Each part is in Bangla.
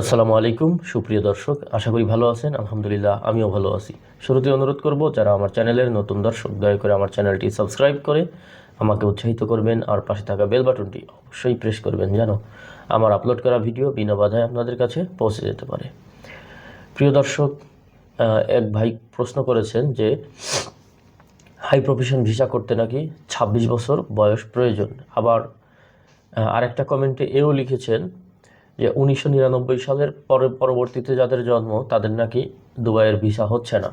আসসালামু আলাইকুম, সুপ্রিয় দর্শক, আশা করি ভালো আছেন, আলহামদুলিল্লাহ আমিও ভালো আছি। শুরুতে অনুরোধ করব, যারা আমার চ্যানেলের নতুন দর্শক, দয়া করে আমার চ্যানেলটি সাবস্ক্রাইব করে আমাকে উৎসাহিত করবেন আর পাশে থাকা বেল বাটনটি অবশ্যই প্রেস করবেন যেন আমার আপলোড করা ভিডিও বিনা বাধায় আপনাদের কাছে পৌঁছে যেতে পারে। প্রিয় দর্শক এক ভাই প্রশ্ন করেছেন যে, হাই প্রফেশন ভিসা করতে নাকি ২৬ বছর বয়স প্রয়োজন? আবার আরেকটা কমেন্টে এও লিখেছেন যে উনিশশো নিরানব্বই সালের পরে পরবর্তীতে যাদের জন্ম, তাদের নাকি দুবাইয়ের ভিসা হচ্ছে না।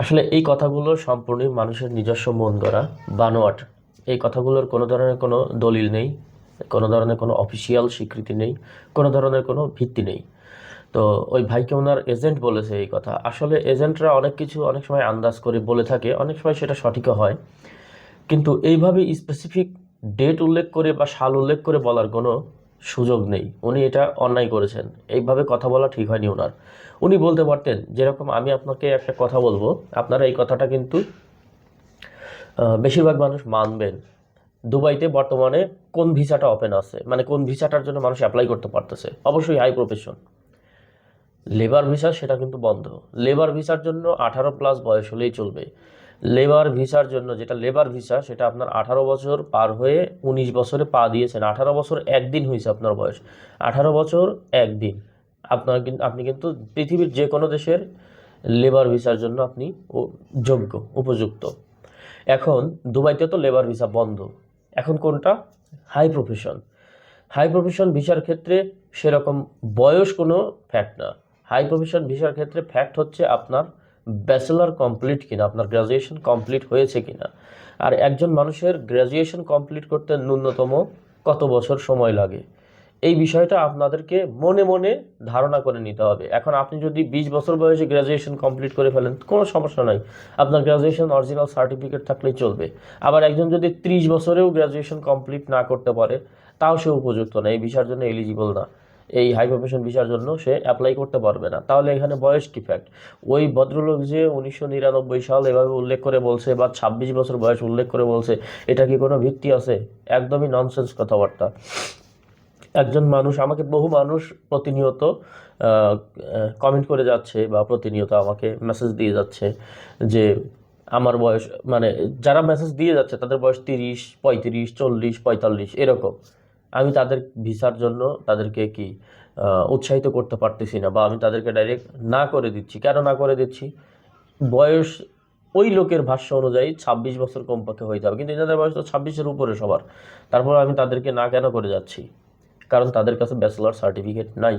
আসলে এই কথাগুলো সম্পূর্ণই মানুষের নিজস্ব মন গড়া বানোয়াট। এই কথাগুলোর কোনো ধরনের কোনো দলিল নেই, কোনো ধরনের কোনো অফিসিয়াল স্বীকৃতি নেই, কোনো ধরনের কোনো ভিত্তি নেই। তো ওই ভাইকে ওনার এজেন্ট বলেছে এই কথা। আসলে এজেন্টরা অনেক কিছু অনেক সময় আন্দাজ করে বলে থাকে, অনেক সময় সেটা সঠিকও হয়। কিন্তু এইভাবে স্পেসিফিক ডেট উল্লেখ করে বা সাল উল্লেখ করে বলার কোনো সুযোগ নেই। উনি এটা অন্যায় করেছেন। এইভাবে কথা বলা ঠিক হয়নি ওনার। উনি বলতে পারতেন, যেরকম আমি আপনাকে একটা কথা বলব, আপনারা এই কথাটা কিন্তু বেশিরভাগ মানুষ মানবেন। দুবাইতে বর্তমানে কোন ভিসাটা ওপেন আছে? মানে কোন ভিসাটার জন্য মানুষ অ্যাপ্লাই করতে পারতেছে? অবশ্যই হাই প্রফেশন লেবার ভিসা সেটা কিন্তু বন্ধ। লেবার ভিসার জন্য আঠারো প্লাস বয়স হলেই চলবে। লেবার ভিসার জন্য, যেটা লেবার ভিসা সেটা আপনার আঠারো বছর পার হয়ে উনিশ বছরে পা দিয়েছেন। আঠারো বছর একদিন হয়েছে আপনার বয়স। আঠারো বছর একদিন। আপনার কিন্তু আপনি কিন্তু পৃথিবীর যে কোনো দেশের লেবার ভিসার জন্য আপনি যোগ্য, উপযুক্ত। এখন দুবাইতে তো লেবার ভিসা বন্ধ। এখন কোনটা? হাই প্রফেশন হাই প্রফেশন ভিসার ক্ষেত্রে সেরকম বয়স কোনো ফ্যাক্ট না। হাই প্রফেশন ভিসার ক্ষেত্রে ফ্যাক্ট হচ্ছে আপনার ব্যাচেলর কমপ্লিট কিনা, আপনার গ্র্যাজুয়েশন কমপ্লিট হয়েছে কিনা, আর একজন মানুষের গ্র্যাজুয়েশন কমপ্লিট করতে ন্যূনতম কত বছর সময় লাগে, এই বিষয়টা আপনাদেরকে মনে মনে ধারণা করে নিতে হবে। এখন আপনি যদি বিশ বছর বয়সে গ্র্যাজুয়েশন কমপ্লিট করে ফেলেন, কোনো সমস্যা নাই, আপনার গ্র্যাজুয়েশন অরিজিনাল সার্টিফিকেট থাকলেই চলবে। আবার একজন যদি ত্রিশ বছরেও গ্র্যাজুয়েশন কমপ্লিট না করতে পারে, তাও সে উপযুক্ত না, এই বিষয়ের জন্য এলিজিবল না। এই হাই প্রফেশন ভিসার জন্য সে অ্যাপ্লাই করতে পারবে না। তাহলে এখানে বয়স কি ফ্যাক্ট ওই ভদ্রলোক যে উনিশশো নিরানব্বই সাল এভাবে উল্লেখ করে বলছে বা ছাব্বিশ বছর বয়স উল্লেখ করে বলছে, এটা কি কোনো ভিত্তি আছে? একদমই ননসেন্স কথাবার্তা। একজন মানুষ, আমাকে বহু মানুষ প্রতিনিয়ত কমেন্ট করে যাচ্ছে বা প্রতিনিয়ত আমাকে মেসেজ দিয়ে যাচ্ছে যে আমার বয়স মানে যারা মেসেজ দিয়ে যাচ্ছে তাদের বয়স তিরিশ, পঁয়ত্রিশ, চল্লিশ, পঁয়তাল্লিশ, এরকম। আমি তাদের ভিসার জন্য তাদেরকে কি উৎসাহিত করতে পারতেছি না বা আমি তাদেরকে ডাইরেক্ট না করে দিচ্ছি। কেন না করে দিচ্ছি? বয়স ওই লোকের ভাষ্য অনুযায়ী ছাব্বিশ বছর কমপক্ষে হইতে হবে। কিন্তু এনাদের বয়স তো ছাব্বিশের উপরে সবার। তারপর আমি তাদেরকে না কেন করে যাচ্ছি? কারণ তাদের কাছে ব্যাচেলার সার্টিফিকেট নাই।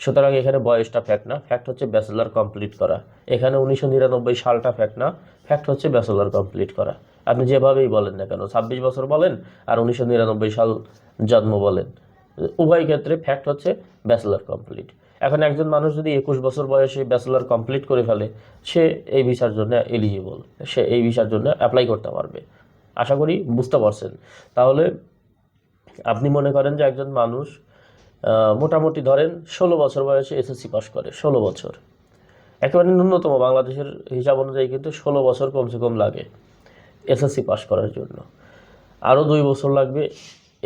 সুতরাং এখানে বয়সটা ফ্যাক্ট না। ফ্যাক্ট হচ্ছে ব্যাচেলার কমপ্লিট করা। এখানে উনিশশো নিরানব্বই সালটা ফ্যাক্ট না। ফ্যাক্ট হচ্ছে ব্যাচেলার কমপ্লিট করা। আপনি যেভাবেই বলেন না কেন, ছাব্বিশ বছর বলেন আর উনিশশো নিরানব্বই সাল জন্ম বলেন। উভয় ক্ষেত্রে ফ্যাক্ট হচ্ছে ব্যাচেলার কমপ্লিট এখন একজন মানুষ যদি একুশ বছর বয়সে ব্যাচেলার কমপ্লিট করে ফেলে, সে এই ভিসার জন্য এলিজিবল সে এই ভিসার জন্য অ্যাপ্লাই করতে পারবে। আশা করি বুঝতে পারছেন। তাহলে আপনি মনে করেন যে একজন মানুষ মোটামুটি ধরেন ষোলো বছর বয়সে এসএসসি পাস করে, ষোলো বছর। একেবারে ন্যূনতম বাংলাদেশের হিসাব অনুযায়ী কিন্তু ষোলো বছর কমসে কম লাগে এসএসসি পাস করার জন্য। আরও দুই বছর লাগবে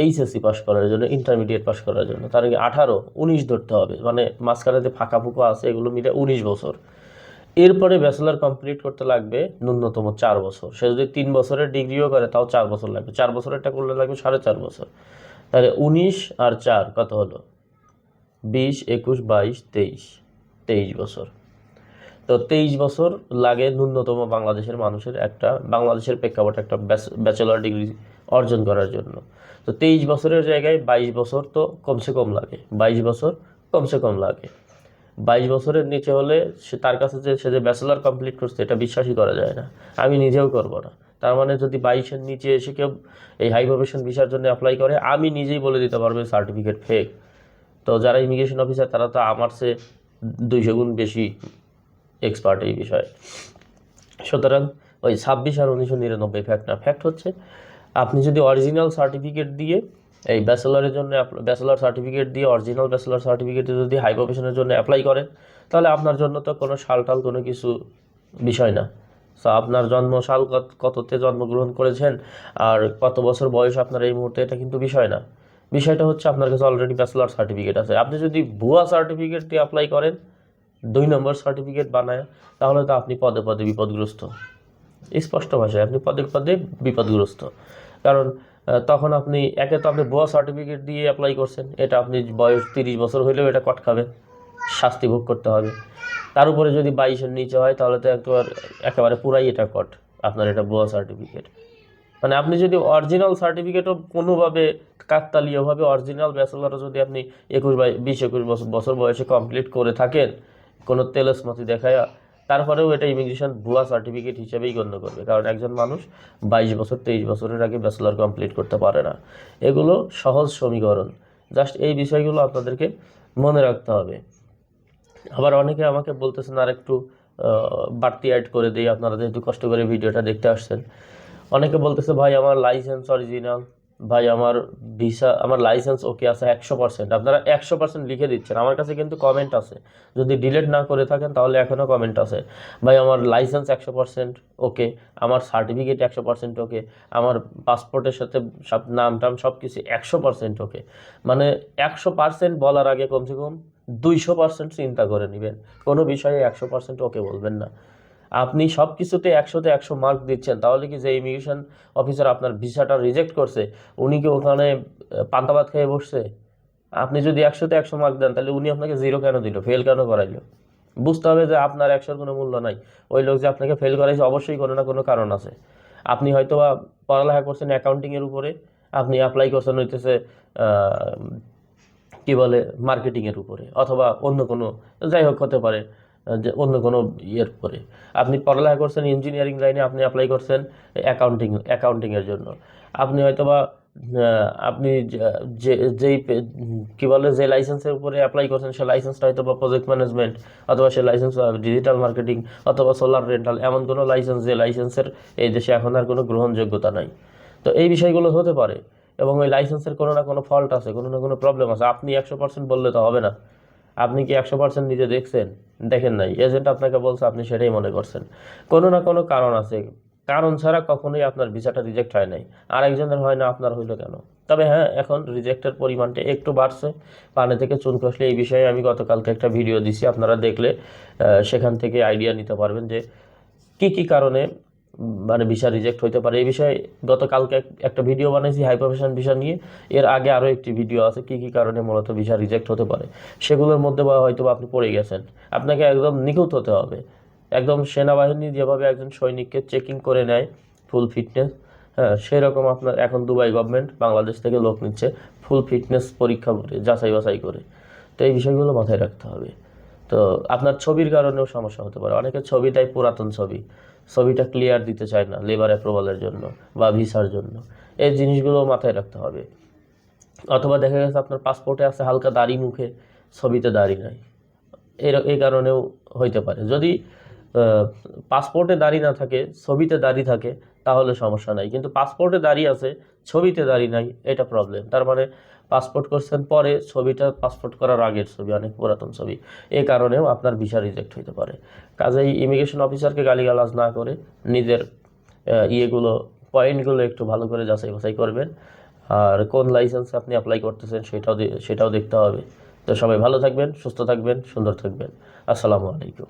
এইচএসসি পাস করার জন্য ইন্টারমিডিয়েট পাস করার জন্য। তার আগে আঠারো, উনিশ ধরতে হবে। মানে মাঝখানে যে ফাঁকা ফুঁকা আছে, এগুলো মিলে উনিশ বছর। এরপরে ব্যাচেলার কমপ্লিট করতে লাগবে ন্যূনতম চার বছর। সে যদি তিন বছরের ডিগ্রিও করে, তাও চার বছর লাগবে। চার বছরেরটা করলে লাগবে সাড়ে চার বছর। তাহলে উনিশ আর চার কত হলো? বিশ, একুশ, বাইশ, তেইশ। তেইশ বছর। তো তেইশ বছর লাগে ন্যূনতম বাংলাদেশের মানুষের একটা, বাংলাদেশের প্রেক্ষাপটে একটা ব্যাচেলার ডিগ্রি অর্জন করার জন্য। তো তেইশ বছরের জায়গায় বাইশ বছর তো কমসে কম লাগে। বাইশ বছর কমসে কম লাগে। বাইশ বছরের নিচে হলে সে, তার কাছে যে, সে যে ব্যাচেলার কমপ্লিট করছে, এটা বিশ্বাসই করা যায় না। আমি নিজেও করব না। তার মানে যদি বাইশের নিচে এসে কেউ এই হাই প্রফেশন ভিসার জন্য অ্যাপ্লাই করে, আমি নিজেই বলে দিতে পারব সার্টিফিকেট ফেক তো যারা ইমিগ্রেশন অফিসার তারা তো আমার সে দুইশো গুণ বেশি এক্সপার্ট এই বিষয়ে। সুতরাং ওই ছাব্বিশ আর উনিশশো নিরানব্বই ফ্যাক্ট না। ফ্যাক্ট হচ্ছে, আপনি যদি অরিজিনাল সার্টিফিকেট দিয়ে এই ব্যাচেলারের জন্য ব্যাচেলার সার্টিফিকেট দিয়ে অরিজিনাল ব্যাচেলার সার্টিফিকেট যদি হাই প্রফেশনের জন্য অ্যাপ্লাই করেন, তাহলে আপনার জন্য তো কোনো সালটাল কোনো কিছু বিষয় না। আপনার জন্ম সাল কততে জন্মগ্রহণ করেছেন? আর কত বছর বয়স আপনার এই মুহূর্তে? এটা কিন্তু বিষয় না। বিষয়টা হচ্ছে আপনার কাছে অলরেডি ব্যাচেলার সার্টিফিকেট আছে। আপনি যদি ভুয়া সার্টিফিকেট দিয়ে অ্যাপ্লাই করেন, দুই নম্বর সার্টিফিকেট বানায়, তাহলে তো আপনি পদে পদে বিপদগ্রস্ত। স্পষ্ট ভাষায়, আপনি পদে পদে বিপদগ্রস্ত। কারণ তখন আপনি, একে তো আপনি ভুয়া সার্টিফিকেট দিয়ে অ্যাপ্লাই করছেন। এটা আপনি বয়স তিরিশ বছর হইলেও এটা কট খাবেন শাস্তি ভোগ করতে হবে। তার উপরে যদি বাইশের নিচে হয়, তাহলে তো একবার, একেবারে পুরাই এটা কট আপনার এটা ভুয়া সার্টিফিকেট মানে আপনি যদি অরিজিনাল সার্টিফিকেটও কোনোভাবে কাকতালীয়ভাবে অরিজিনাল ব্যাচেলারও যদি আপনি একুশ বাই, বিশ, একুশ বছর বছর বয়সে কমপ্লিট করে থাকেন, কোনো তেলসমাতি দেখায়, তারপরেও এটা ইমিগ্রেশন ভুয়া সার্টিফিকেট হিসেবেই গণ্য করবে। কারণ একজন মানুষ বাইশ বছর, তেইশ বছরের আগে ব্যাচেলার কমপ্লিট করতে পারে না। এগুলো সহজ সমীকরণ। জাস্ট এই বিষয়গুলো আপনাদেরকে মনে রাখতে হবে। আবার অনেকে আমাকে বলতেছেন আর একটু বাড়তি অ্যাড করে দিই, আপনারা যেহেতু কষ্ট করে ভিডিওটা দেখতে আসছেন। অনেকে বলতেছে, ভাই, আমার লাইসেন্স অরিজিনাল ভাই, আমার ভিসা আমার লাইসেন্স ওকে আছে একশো পার্সেন্ট আপনারা একশো পার্সেন্ট লিখে দিচ্ছেন। আমার কাছে কিন্তু কমেন্ট আছে। যদি ডিলিট না করে থাকেন, তাহলে এখনও কমেন্ট আছে। ভাই, আমার লাইসেন্স একশো পার্সেন্ট ওকে আমার সার্টিফিকেট একশো পার্সেন্ট ওকে আমার পাসপোর্টের সাথে সব, নাম টাম সব কিছু একশো পার্সেন্ট ওকে মানে একশো পার্সেন্ট বলার আগে কমসে কম দুইশো পার্সেন্ট চিন্তা করে নেবেন। কোনো বিষয়ে একশো পার্সেন্ট ওকে বলবেন না। আপনি সব কিছুতে একশোতে একশো মার্ক দিচ্ছেন তাহলে কি যে ইমিগ্রেশন অফিসার আপনার ভিসাটা রিজেক্ট করছে উনি কি ওখানে আহ, পান্তা ভাত খেয়ে বসছে? আপনি যদি একশোতে একশো মার্ক দেন তাহলে উনি আপনাকে জিরো কেন দিল? ফেল কেন করাইলো? বুঝতে হবে যে আপনার একশোর কোনো মূল্য নাই। ওই লোক যে আপনাকে ফেল করাইছে অবশ্যই কোনো না কোনো কারণ আছে। আপনি হয়তো পড়ালেখা করছেন অ্যাকাউন্টিংয়ের উপরে আপনি অ্যাপ্লাই করছেন হইতেছে কি বলে মার্কেটিংয়ের উপরে অথবা অন্য কোনো, যাই হোক হতে পারে যে অন্য কোনো ইয়ের উপরে। আপনি পড়ালেখা করছেন ইঞ্জিনিয়ারিং লাইনে আপনি অ্যাপ্লাই করছেন অ্যাকাউন্টিং অ্যাকাউন্টিংয়ের জন্য। আপনি হয়তোবা আপনি যে- যেই, কি বলে, যে লাইসেন্সের উপরে অ্যাপ্লাই করছেন, সে লাইসেন্সটা হয়তো বা প্রজেক্ট ম্যানেজমেন্ট অথবা সে লাইসেন্স ডিজিটাল মার্কেটিং অথবা সোলার রেন্টাল এমন কোনো লাইসেন্স যে লাইসেন্সের এই দেশে এখন আর কোনো গ্রহণযোগ্যতা নাই। তো এই বিষয়গুলো হতে পারে। এবং ওই লাইসেন্সের কোনো না কোনো ফল্ট আছে, কোনো না কোনো প্রবলেম আছে। আপনি একশো পার্সেন্ট বললে তো হবে না। আপনি কি একশো পার্সেন্ট নিজে দেখছেন? দেখেন নাই। এজেন্ট আপনাকে বলছে, আপনি সেটাই মনে করছেন। কোনো না কোনো কারণ আছে। কারণ ছাড়া কখনোই আপনার ভিসাটা রিজেক্ট হয় নাই। আর একজনের হয় না, আপনার হইল কেন? তবে হ্যাঁ এখন রিজেক্টের পরিমাণটা একটু বাড়ছে। পানে থেকে চুন খসলে এই বিষয়ে আমি গতকালকে একটা ভিডিও দিছি। আপনারা দেখলে সেখান থেকে আইডিয়া নিতে পারবেন যে কি কি কারণে মানে ভিসা রিজেক্ট হইতে পারে। এই বিষয়ে গতকালকে এক- একটা ভিডিও বানাইছি হাই প্রফেশন ভিসা নিয়ে। এর আগে আরও একটি ভিডিও আছে, কি কি কারণে মূলত ভিসা রিজেক্ট হতে পারে। সেগুলোর মধ্যে বা হয়তো আপনি পড়ে গেছেন। আপনাকে একদম নিখুঁত হতে হবে। একদম সেনাবাহিনী যেভাবে একজন সৈনিককে চেকিং করে নেয় ফুল ফিটনেস হ্যাঁ সেরকম আপনার এখন দুবাই গভর্নমেন্ট বাংলাদেশ থেকে লোক নিচ্ছে ফুল ফিটনেস পরীক্ষা করে, যাচাই বাছাই করে। তো এই বিষয়গুলো মাথায় রাখতে হবে। তো আপনার ছবির কারণেও সমস্যা হতে পারে। অনেকের ছবিটাই পুরাতন ছবি। ছবিটা ক্লিয়ার দিতে চায় না লেবার অ্যাপ্রুভালের জন্য বা ভিসার জন্য। এই জিনিসগুলো মাথায় রাখতে হবে। অথবা দেখা গেছে আপনার পাসপোর্টে আছে হালকা দাড়ি মুখে, ছবিতে দাড়ি নাই। এর, এই কারণেও হইতে পারে। যদি পাসপোর্টে দাড়ি না থাকে, ছবিতে দাড়ি থাকে, তাহলে সমস্যা নাই। কিন্তু পাসপোর্টে দাড়ি আছে, ছবিতে দাড়ি নাই, এটা প্রবলেম তার মানে পাসপোর্ট করছেন পরে ছবিটা পাসপোর্ট করার আগের ছবি, অনেক পুরাতন ছবি। এ কারণেও আপনার ভিসা রিজেক্ট হইতে পারে। কাজেই ইমিগ্রেশন অফিসারকে গালিগালাজ না করে নিজের ইয়েগুলো পয়েন্টগুলো একটু ভালো করে যাচাই বাছাই করবেন। আর কোন লাইসেন্স আপনি অ্যাপ্লাই করতেছেন সেটাও সেটাও দেখতে হবে। তো সবাই ভালো থাকবেন, সুস্থ থাকবেন, সুন্দর থাকবেন। আসসালামু আলাইকুম।